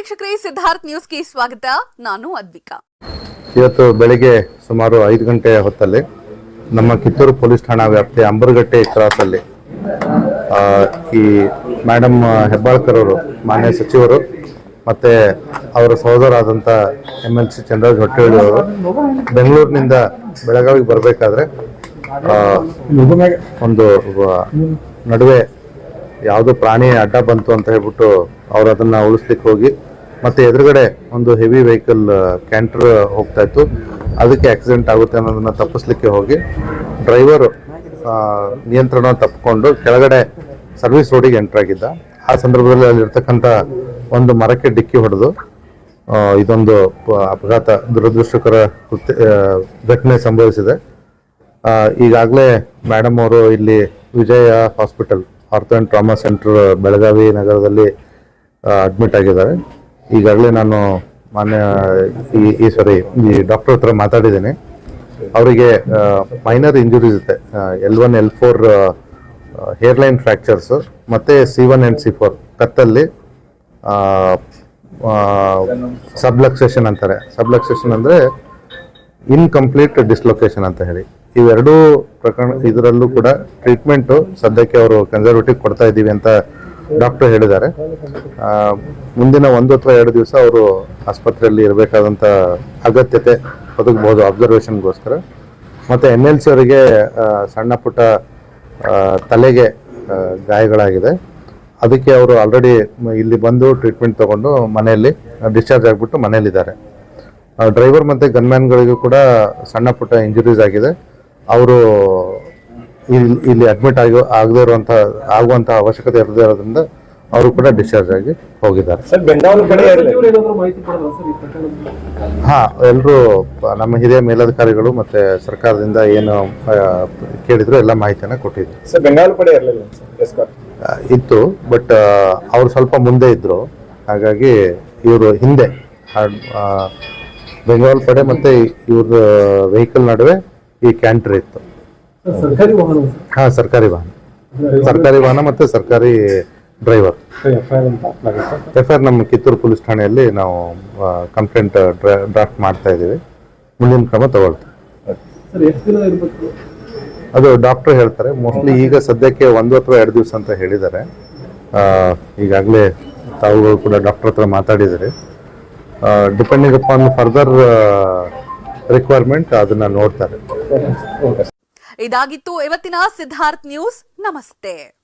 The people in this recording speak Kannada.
ವೀಕ್ಷಕರೇ, ಸಿದ್ಧಾರ್ಥ್ ನ್ಯೂಸ್ಗೆ ಸ್ವಾಗತ. ನಾನು ಅದ್ವಿಕಾ. ಇವತ್ತು ಬೆಳಿಗ್ಗೆ ಸುಮಾರು ಐದು ಗಂಟೆ ಹೊತ್ತಲ್ಲಿ ನಮ್ಮ ಕಿತ್ತೂರು ಪೊಲೀಸ್ ಠಾಣಾ ವ್ಯಾಪ್ತಿಯ ಅಂಬರಗಟ್ಟೆ ಕ್ರಾಸಲ್ಲಿ ಈ ಮೇಡಮ್ ಹೆಬ್ಬಾಳ್ಕರ್ ಅವರು, ಮಾನ್ಯ ಸಚಿವರು ಮತ್ತೆ ಅವರ ಸಹೋದರಾದಂಥ M L C Chandraraj Hattiholi ಅವರು ಬೆಂಗಳೂರಿನಿಂದ ಬೆಳಗಾವಿಗೆ ಬರಬೇಕಾದ್ರೆ ಒಂದು ನಡುವೆ ಯಾವುದೋ ಪ್ರಾಣಿ ಅಡ್ಡ ಬಂತು ಅಂತ ಹೇಳ್ಬಿಟ್ಟು ಅವರು ಅದನ್ನು ಉಳಿಸ್ಲಿಕ್ಕೆ ಹೋಗಿ ಮತ್ತೆ ಎದುರುಗಡೆ ಒಂದು ಹೆವಿ ವೆಹಿಕಲ್ ಕ್ಯಾಂಟರ್ ಹೋಗ್ತಾ ಇತ್ತು. ಅದಕ್ಕೆ ಆಕ್ಸಿಡೆಂಟ್ ಆಗುತ್ತೆ ಅನ್ನೋದನ್ನ ತಪ್ಪಿಸ್ಲಿಕ್ಕೆ ಹೋಗಿ ಡ್ರೈವರು ನಿಯಂತ್ರಣ ತಪ್ಪಿಕೊಂಡು ಕೆಳಗಡೆ ಸರ್ವಿಸ್ ರೋಡಿಗೆ ಎಂಟರ್ ಆಗಿದ್ದ. ಆ ಸಂದರ್ಭದಲ್ಲಿ ಅಲ್ಲಿರ್ತಕ್ಕಂಥ ಒಂದು ಮರಕ್ಕೆ ಡಿಕ್ಕಿ ಹೊಡೆದು ಇದೊಂದು ಅಪಘಾತ ದುರದೃಷ್ಟಕರ ಕೃತ್ಯ ಘಟನೆ ಸಂಭವಿಸಿದೆ. ಈಗಾಗಲೇ ಮೇಡಮ್ ಅವರು ಇಲ್ಲಿ Vijaya hospital ortho and trauma centre Belagavi ನಗರದಲ್ಲಿ ಅಡ್ಮಿಟ್ ಆಗಿದ್ದಾರೆ. ಈಗಾಗಲೇ ನಾನು ಮಾನ್ಯ ಈ ಸಾರಿ ಈ ಡಾಕ್ಟರ್ ಹತ್ರ ಮಾತಾಡಿದ್ದೀನಿ. ಅವರಿಗೆ ಮೈನರ್ ಇಂಜುರೀಸ್ ಇದೆ L one L four hairline fractures ಮತ್ತು C one and C four ಕತ್ತಲ್ಲಿ subluxation ಅಂತಾರೆ. ಸಬ್ಲಕ್ಸೇಷನ್ ಅಂದರೆ ಇನ್ಕಂಪ್ಲೀಟ್ ಡಿಸ್ಲೊಕೇಶನ್ ಅಂತ ಹೇಳಿ. ಇವೆರಡೂ ಪ್ರಕರಣ, ಇದರಲ್ಲೂ ಕೂಡ ಟ್ರೀಟ್ಮೆಂಟು ಸದ್ಯಕ್ಕೆ ಅವರು ಕನ್ಸರ್ವೇಟಿವ್ ಕೊಡ್ತಾ ಇದ್ದೀವಿ ಅಂತ ಡಾಕ್ಟರ್ ಹೇಳಿದ್ದಾರೆ. ಮುಂದಿನ ಒಂದು ಅಥವಾ ಎರಡು ದಿವಸ ಅವರು ಆಸ್ಪತ್ರೆಯಲ್ಲಿ ಇರಬೇಕಾದಂಥ ಅಗತ್ಯತೆ ಒದಗಬಹುದು ಅಬ್ಸರ್ವೇಷನ್ಗೋಸ್ಕರ ಮತ್ತು ಎನ್ ಎಲ್ ಸಿ ಅವರಿಗೆ ಸಣ್ಣ ಪುಟ್ಟ ತಲೆಗೆ ಗಾಯಗಳಾಗಿದೆ. ಅದಕ್ಕೆ ಅವರು ಆಲ್ರೆಡಿ ಇಲ್ಲಿ ಬಂದು ಟ್ರೀಟ್ಮೆಂಟ್ ತಗೊಂಡು ಮನೆಯಲ್ಲಿ ಡಿಸ್ಚಾರ್ಜ್ ಆಗಿಬಿಟ್ಟು ಮನೆಯಲ್ಲಿದ್ದಾರೆ. ಡ್ರೈವರ್ ಮತ್ತು ಗನ್ಮ್ಯಾನ್ಗಳಿಗೂ ಕೂಡ ಸಣ್ಣ ಪುಟ್ಟ ಇಂಜುರೀಸ್ ಆಗಿದೆ. ಅವರು ಇಲ್ಲಿ ಇಲ್ಲಿ ಅಡ್ಮಿಟ್ ಆಗಿ ಆಗದೇ ಇರುವಂಥ ಆಗುವಂಥ ಅವಶ್ಯಕತೆ ಇರದೇ ಇರೋದ್ರಿಂದ ಅವರು ಕೂಡ ಡಿಸ್ಚಾರ್ಜ್ ಆಗಿ ಹೋಗಿದ್ದಾರೆ. ಕಡೆ ಹಾ ಎಲ್ಲರೂ ನಮ್ಮ ಹಿರಿಯ ಮೇಲಧಿಕಾರಿಗಳು ಮತ್ತೆ ಸರ್ಕಾರದಿಂದ ಏನು ಕೇಳಿದ್ರು ಎಲ್ಲ ಮಾಹಿತಿಯನ್ನ ಕೊಟ್ಟಿದ್ರು. ಸರ್ ಬೆಂಗಾವಲು ಕಡೆ ಇರಲಿಲ್ಲ ಸರ್ ಇತ್ತು ಬಟ್ ಅವ್ರು ಸ್ವಲ್ಪ ಮುಂದೆ ಇದ್ರು. ಹಾಗಾಗಿ ಇವರು ಹಿಂದೆ. ಬೆಂಗಾಲ್ ಪಡೆ ಮತ್ತೆ ಇವ್ರ ವೆಹಿಕಲ್ ನಡುವೆ ಈ ಕ್ಯಾಂಟರ್ ಇತ್ತು. ಸರ್ಕಾರಿ ವಾಹನ ಹಾ ಸರ್ಕಾರಿ ವಾಹನ. ಸರ್ಕಾರಿ ವಾಹನ. ಮತ್ತೆ ಸರ್ಕಾರಿ ಡ್ರೈವರ್. ಎಫ್ ಆರ್ ನಮ್ಮ ಕಿತ್ತೂರು ಪೊಲೀಸ್ ಠಾಣೆಯಲ್ಲಿ ನಾವು ಕಂಪ್ಲೇಂಟ್ ಡ್ರಾಫ್ಟ್ ಮಾಡ್ತಾ ಇದ್ದೀವಿ. ಮುಂದಿನ ಕ್ರಮ ತಗೊಳ್ತೀವಿ. ಅದು ಡಾಕ್ಟರ್ ಹೇಳ್ತಾರೆ. ಮೋಸ್ಟ್ಲಿ ಈಗ ಸದ್ಯಕ್ಕೆ ಒಂದು ಅಥವಾ ಎರಡು ದಿವಸ ಅಂತ ಹೇಳಿದ್ದಾರೆ. ಈಗಾಗಲೇ ತಾವುಗಳು ಕೂಡ ಡಾಕ್ಟರ್ ಹತ್ರ ಮಾತಾಡಿದ್ದಾರೆ. ಡಿಪೆಂಡಿಂಗ್ ಅಪಾನ್ ಫರ್ದರ್ ರಿಕ್ವೈರ್ಮೆಂಟ್ ಅದನ್ನ ನೋಡ್ತಾರೆ. ಇದಾಗಿತ್ತು. ಇವತ್ತಿನ ಸಿದ್ಧಾರ್ಥ್ ನ್ಯೂಸ್. ನಮಸ್ತೆ.